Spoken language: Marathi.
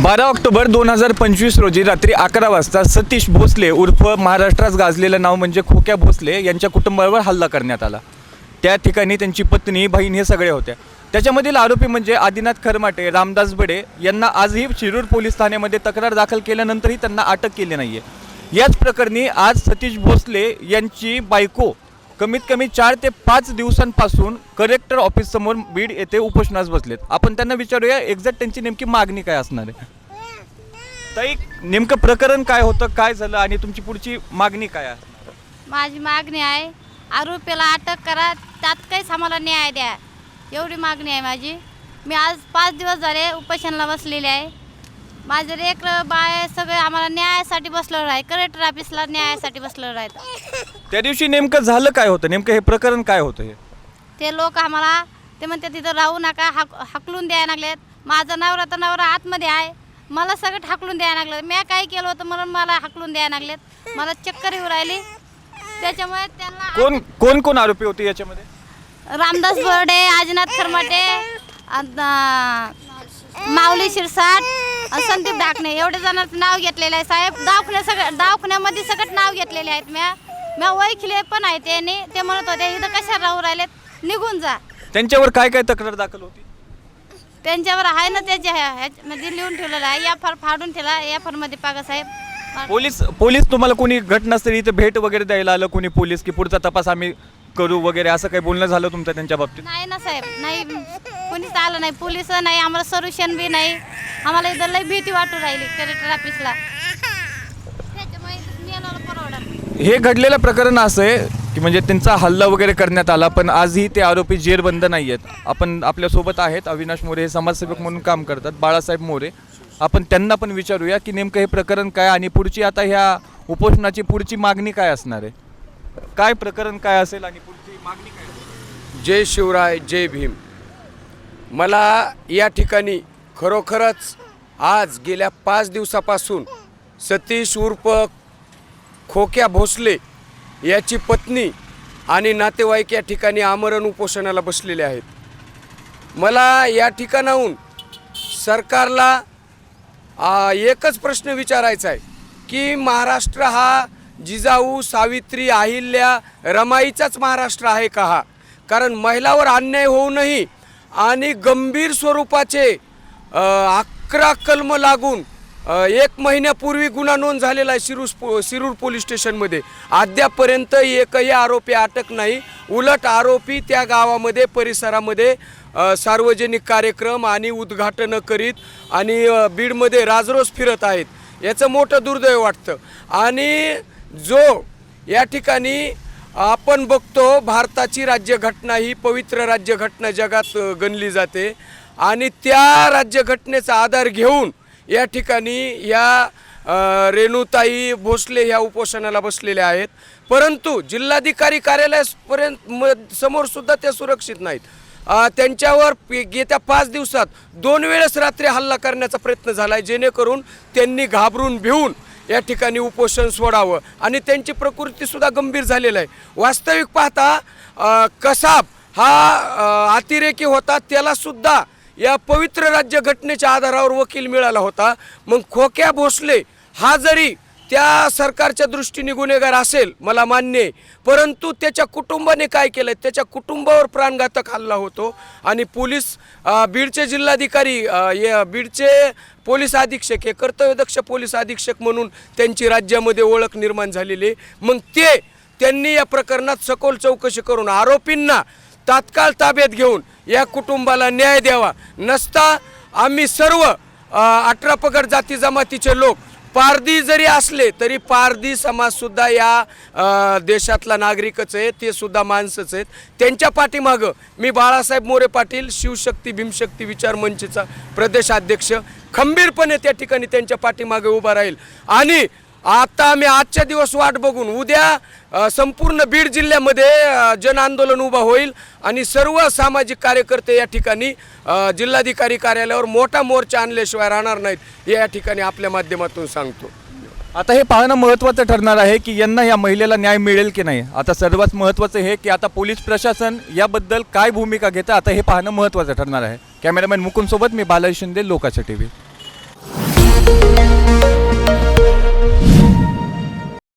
बारा ऑक्टोबर दोन हजार पंचवीस रोजी रात्री अकरा वाजता सतीश भोसले उर्फ महाराष्ट्रात गाजलेलं नाव म्हणजे खोक्या भोसले यांच्या कुटुंबावर हल्ला करण्यात आला. त्या ठिकाणी त्यांची पत्नी बहीण हे सगळे होत्या त्याच्यामधील आरोपी म्हणजे आदिनाथ खरमाटे रामदास बडे यांना आजही शिरूर पोलीस ठाण्यामध्ये तक्रार दाखल केल्यानंतरही त्यांना अटक केली नाही आहे याच प्रकरणी आज सतीश भोसले यांची बायको कमीत कमी चार ते पाच दिवसांपासून कलेक्टर ऑफिससमोर बीड येथे उपोषणास बसलेत. आपण त्यांना विचारूया एक्झॅक्ट त्यांची नेमकी मागणी काय असणार आहे? ताई नेमकं प्रकरण काय होतं काय झालं आणि तुमची पुढची मागणी काय आहे? माझी मागणी आहे आरोपीला अटक करा त्यात काहीच आम्हाला न्याय द्या. एवढी मागणी आहे माझी. मी आज पाच दिवस झाले उपोषणाला बसलेले आहे. माझे लेकर बाय सगळे आम्हाला न्यायासाठी बसलेलं आहे कलेक्टर ऑफिसला न्यायासाठी बसलेलं आहेत. त्या दिवशी नेमकं झालं काय होतं? नेमकं हे प्रकरण काय होतं हे? ते लोक आम्हाला ते म्हणते तिथं राहू नका हाक हाकलून द्यायला लागलेत. माझा नवरा तर नवरा आतमध्ये आहे. मला सगळं हाकलून द्यायला लागलं मी काय केलं होतं म्हणून मला हाकलून द्यायला लागलेत? मला चक्कर येऊ राहिली. त्याच्यामुळे त्यांना कोण कोण कोण आरोपी होते याच्यामध्ये? रामदास बोर्डे आजनाथ खरमाटे माऊली शिरसाट अन संदीप डाकणे एवढे जणांचं नाव घेतलेलं आहे साहेब. दवाखान्या सगळं दवाखान्यामध्ये सगळं नाव घेतलेले आहेत. म्या म्या ओळखले पण आहे त्यांनी ते म्हणत होते इथं कशा राहू राहिलेत? निघून जा. त्यांच्यावर काय काय तक्रार दाखल होती? त्यांच्यावर आहे ना त्याच्या ह्या- ह्याच्यामध्ये लिहून ठेवलेलं आहे. या फार फाडून ठेवला या फारमध्ये पागा साहेब. पोलीस पोलीस तुम्हाला कोणी घटनास्थळी इथं भेट वगैरे द्यायला आलं? कोणी पोलीस की पुढचा तपास आम्ही करू वगैरे असं काही बोलणं झालं तुमचं त्यांच्या बाबतीत? नाही ना साहेब नाही. कोणीच आलं नाही. पोलीस नाही आम्हाला सोल्युशन बी नाही. आम्हाला इथं लई भीती वाटू राहिली कलेक्टर ऑफिसला त्याच्यामुळे हे घडलेलं प्रकरण असं आहे की म्हणजे त्यांचा हल्ला वगैरे करण्यात आला पण आजही ते आरोपी जेरबंद नाही आहेत आपण आपल्यासोबत आहेत अविनाश मोरे हे समाजसेवक म्हणून काम करतात बाळासाहेब मोरे. आपण त्यांना पण विचारूया की नेमकं हे प्रकरण काय आणि पुढची आता ह्या उपोषणाची पुढची मागणी काय असणार आहे? काय प्रकरण काय असेल आणि पुढची मागणी काय असेल? जय शिवराय जय भीम मला या ठिकाणी खरोखरच आज गेल्या पाच दिवसापासून सतीश उर्फ खोक्या भोसले याची पत्नी आणि नातेवाईक या ठिकाणी आमरण उपोषणाला बसलेले आहेत मला या ठिकाणाहून सरकारला आ, एकच प्रश्न विचारायचा आहे की महाराष्ट्र हा जिजाऊ सावित्री अहिल्या रमाईचाच महाराष्ट्र आहे का हा? कारण महिलावर अन्याय होऊनही आणि गंभीर स्वरूपाचे अकरा कलम लागून एक महिन्यापूर्वी गुन्हा नोंद झालेला आहे शिरूर पो- शिरूर पोलीस स्टेशनमध्ये. अद्यापर्यंत एकही आरोपी अटक नाही. उलट आरोपी त्या गावामध्ये परिसरामध्ये सार्वजनिक कार्यक्रम आणि उद्घाटनं करीत आणि बीडमध्ये राजरोस फिरत आहेत. याचं मोठं दुर्दैव वाटतं. आणि जो या ठिकाणी आपण बघतो भारताची राज्यघटना ही पवित्र राज्यघटना जगात गणली जाते. आणि त्या राज्यघटनेचा आधार घेऊन या ठिकाणी या रेणुताई भोसले ह्या उपोषणाला बसलेल्या आहेत. परंतु जिल्हाधिकारी कार्यालयापर्यंत म समोरसुद्धा त्या सुरक्षित नाहीत. त्यांच्यावर येत्या पाच दिवसात दोन वेळेस रात्री हल्ला करण्याचा प्रयत्न झाला आहे जेणेकरून त्यांनी घाबरून भिवून या ठिकाणी उपोषण सोडावं. आणि त्यांची प्रकृतीसुद्धा गंभीर झालेलं आहे. वास्तविक पाहता कसाब हा अतिरेकी होता. त्यालासुद्धा या पवित्र राज्यघटनेच्या आधारावर वकील मिळाला होता. मग खोक्या भोसले हा जरी त्या सरकारच्या दृष्टीने गुन्हेगार असेल मला मान्य आहे. परंतु त्याच्या कुटुंबाने काय केलं त्याच्या कुटुंबावर प्राणघातक हल्ला होतो आणि पोलीस बीडचे जिल्हाधिकारी बीडचे पोलीस अधीक्षक हे कर्तव्यदक्ष पोलीस अधीक्षक म्हणून त्यांची राज्यामध्ये ओळख निर्माण झालेली आहे. मग ते त्यांनी या प्रकरणात सखोल चौकशी करून आरोपींना तात्काळ ताब्यात घेऊन या कुटुंबाला न्याय द्यावा. नसता आम्ही सर्व अठरा पगड जाती जमातीचे लोक पारधी जरी असले तरी पारधी समाजसुद्धा या देशातला नागरिकच आहे ते सुद्धा माणसंच आहेत. त्यांच्या पाठीमागं मी बाळासाहेब मोरे पाटील शिवशक्ती भीमशक्ती विचार मंचचा प्रदेशाध्यक्ष खंबीरपणे त्या ठिकाणी त्यांच्या पाठीमागे उभा राहील. आणि आता आम्ही आजच्या दिवस वाट बघून उद्या संपूर्ण बीड जिल्ह्यामध्ये जन आंदोलन उभा होईल आणि सर्व सामाजिक कार्यकर्ते या ठिकाणी जिल्हाधिकारी कार्यालयावर मोठा मोर्चा आणल्याशिवाय राहणार नाहीत हे या ठिकाणी आपल्या माध्यमातून सांगतो. आता हे पाहणं महत्त्वाचं ठरणार आहे की यांना या महिलेला न्याय मिळेल की नाही. आता सर्वात महत्त्वाचं हे की आता पोलीस प्रशासन याबद्दल काय भूमिका घेतं आता हे पाहणं महत्त्वाचं ठरणार आहे. कॅमेरामॅन मुकुंदसोबत मी बालाजी शिंदे लोकाच्या टी व्ही